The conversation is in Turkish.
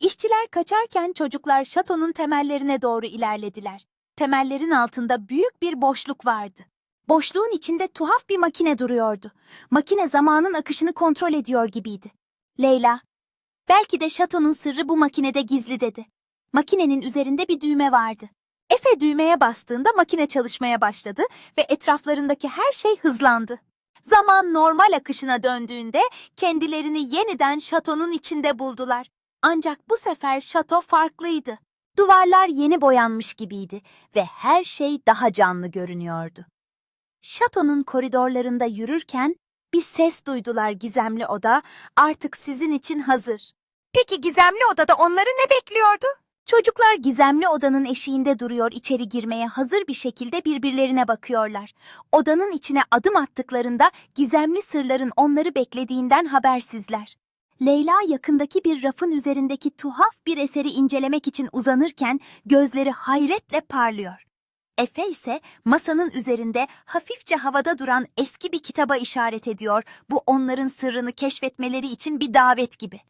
İşçiler kaçarken çocuklar şatonun temellerine doğru ilerlediler. Temellerin altında büyük bir boşluk vardı. Boşluğun içinde tuhaf bir makine duruyordu. Makine zamanın akışını kontrol ediyor gibiydi. Leyla, belki de şatonun sırrı bu makinede gizli dedi. Makinenin üzerinde bir düğme vardı. Efe düğmeye bastığında makine çalışmaya başladı ve etraflarındaki her şey hızlandı. Zaman normal akışına döndüğünde kendilerini yeniden şatonun içinde buldular. Ancak bu sefer şato farklıydı. Duvarlar yeni boyanmış gibiydi ve her şey daha canlı görünüyordu. Şatonun koridorlarında yürürken bir ses duydular gizemli oda artık sizin için hazır. Peki gizemli odada onları ne bekliyordu? Çocuklar gizemli odanın eşiğinde duruyor içeri girmeye hazır bir şekilde birbirlerine bakıyorlar. Odanın içine adım attıklarında gizemli sırların onları beklediğinden habersizler. Leyla yakındaki bir rafın üzerindeki tuhaf bir eseri incelemek için uzanırken gözleri hayretle parlıyor. Efe ise masanın üzerinde hafifçe havada duran eski bir kitaba işaret ediyor. Bu onların sırrını keşfetmeleri için bir davet gibi.